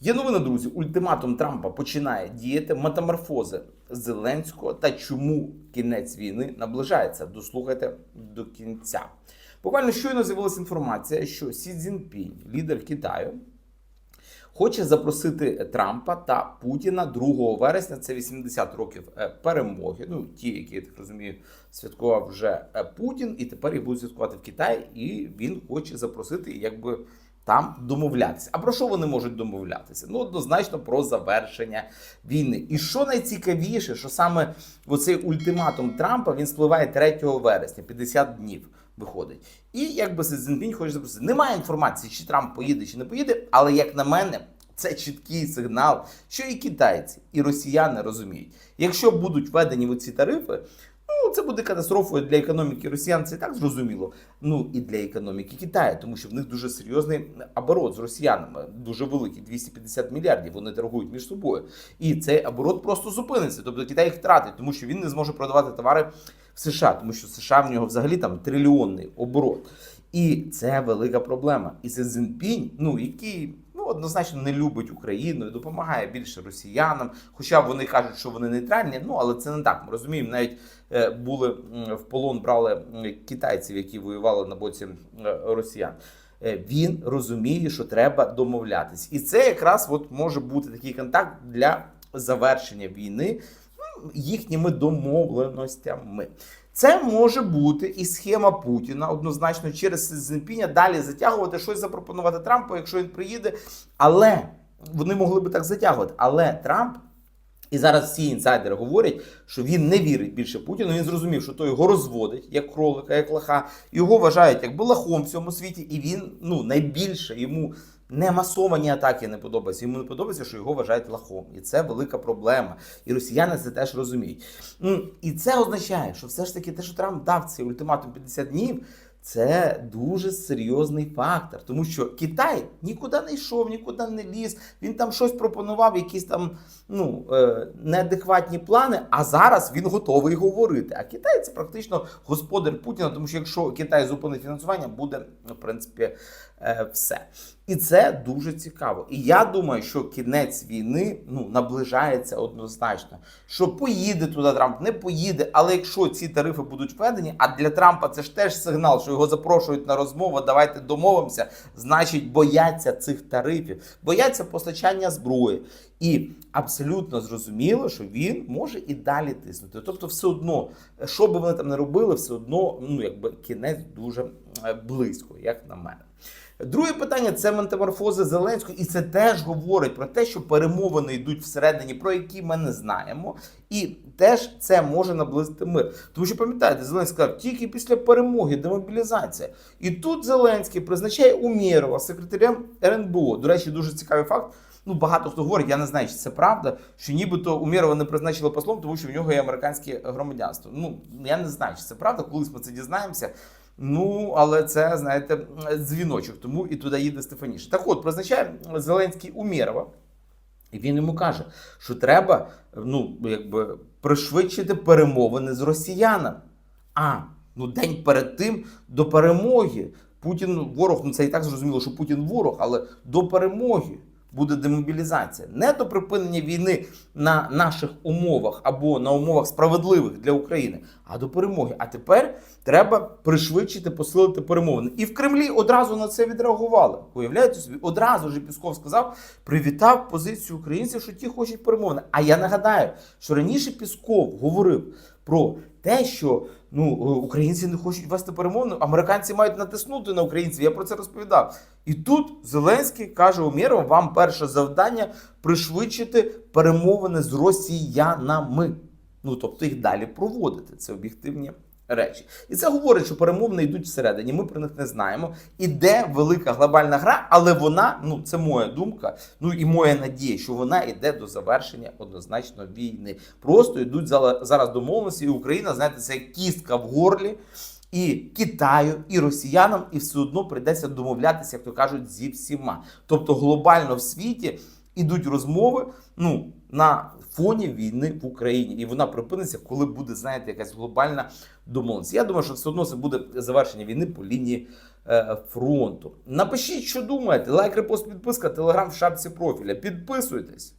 Є новина, друзі. Ультиматум Трампа починає діяти метаморфози Зеленського та чому кінець війни наближається. Дослухайте до кінця. Буквально щойно з'явилася інформація, що Сі Цзіньпінь, лідер Китаю, хоче запросити Трампа та Путіна 2 вересня. Це 80 років е, перемоги. Ну ті, які я так розумію, святкував вже е, Путін, і тепер їх будуть святкувати в Китаї. І він хоче запросити, якби. Там домовлятися. А про що вони можуть домовлятися? Ну, однозначно про завершення війни. І що найцікавіше, що саме оцей ультиматум Трампа він спливає 3 вересня, 50 днів виходить. І якби Си Цзіньпінь хоче запросити. Немає інформації, чи Трамп поїде, чи не поїде, але як на мене, це чіткий сигнал, що і китайці, і росіяни розуміють, якщо будуть введені оці тарифи. Ну, це буде катастрофою для економіки росіян, це і так зрозуміло. Ну і для економіки Китаю, тому що в них дуже серйозний оборот з росіянами, дуже великий 250 мільярдів. Вони торгують між собою. І цей оборот просто зупиниться. Тобто Китай їх втратить, тому що він не зможе продавати товари в США, тому що США в нього взагалі там трильйонний оборот. І це велика проблема. І це Цзіньпінь, ну який однозначно не любить Україну і допомагає більше росіянам. Хоча вони кажуть, що вони нейтральні. Ну але це не так. Ми розуміємо, навіть е, були в полон брали китайців, які воювали на боці е, росіян. Е, Він розуміє, що треба домовлятись, і це якраз от може бути такий контакт для завершення війни ну, їхніми домовленостями. Це може бути і схема Путіна однозначно через Си далі затягувати щось запропонувати Трампу, якщо він приїде. Але вони могли би так затягувати. Але Трамп. І зараз всі інсайдери говорять, що він не вірить більше Путіну. Він зрозумів, що той його розводить як кролика, як лоха. Його вважають як лохом в цьому світі, і він ну найбільше йому не масовані атаки не подобаються. Йому не подобається, що його вважають лохом. І це велика проблема. І росіяни це теж розуміють. І це означає, що все ж таки те, що Трамп дав цей ультиматум 50 днів. Це дуже серйозний фактор, тому що Китай нікуди не йшов, нікуди не ліз. Він там щось пропонував, якісь там ну е, неадекватні плани. А зараз він готовий говорити. А Китай це практично господар Путіна, тому що якщо Китай зупинить фінансування, буде в принципі все. І це дуже цікаво. І я думаю, що кінець війни ну наближається однозначно. Що поїде туди Трамп, не поїде. Але якщо ці тарифи будуть введені, а для Трампа це ж теж сигнал, що його запрошують на розмову. Давайте домовимося. Значить, бояться цих тарифів, бояться постачання зброї. І абсолютно зрозуміло, що він може і далі тиснути. Тобто, все одно, що би вони там не робили, все одно ну якби кінець дуже е, близько, як на мене. Друге питання це метаморфози Зеленського, і це теж говорить про те, що перемовини йдуть всередині, про які ми не знаємо, і теж це може наблизити мир. Тому що пам'ятаєте, Зеленський сказав, тільки після перемоги демобілізація. І тут Зеленський призначає Умєрова секретарем РНБО. До речі, дуже цікавий факт. Ну, багато хто говорить, я не знаю, чи це правда, що нібито Умєрова не призначили послом, тому що в нього є американське громадянство. Ну я не знаю, чи це правда, колись ми це дізнаємося. Ну, але це, знаєте, дзвіночок, тому і туди їде Стефаніше. Так от, призначає Зеленський Умєрова, і він йому каже, що треба ну, якби, пришвидшити перемовини з росіянами. А, ну день перед тим до перемоги. Путін ворог, ну це і так зрозуміло, що Путін ворог, але до перемоги буде демобілізація. Не до припинення війни на наших умовах або на умовах справедливих для України, а до перемоги. А тепер треба пришвидшити, посилити перемовини. І в Кремлі одразу на це відреагували. Уявляєте собі, одразу ж Пісков сказав, привітав позицію українців, що ті хочуть перемовини. А я нагадаю, що раніше Пісков говорив про те, що ну українці не хочуть вести перемовини, американці мають натиснути на українців. Я про це розповідав. І тут Зеленський каже Умєров, вам перше завдання пришвидшити перемовини з росіянами. Ну тобто їх далі проводити. Це об'єктивні речі. І це говорить, що перемовини йдуть всередині. Ми про них не знаємо. Іде велика глобальна гра, але вона, ну це моя думка, ну і моя надія, що вона йде до завершення однозначно війни. Просто йдуть зараз домовленості, і Україна, знаєте, це кістка в горлі. І Китаю, і росіянам, і все одно прийдеться домовлятися, як то кажуть, зі всіма. Тобто глобально в світі ідуть розмови ну, на фоні війни в Україні. І вона припиниться, коли буде, знаєте, якась глобальна домовленість. Я думаю, що все одно це буде завершення війни по лінії е, фронту. Напишіть, що думаєте. Лайк, репост, підписка, телеграм в шапці профіля. Підписуйтесь.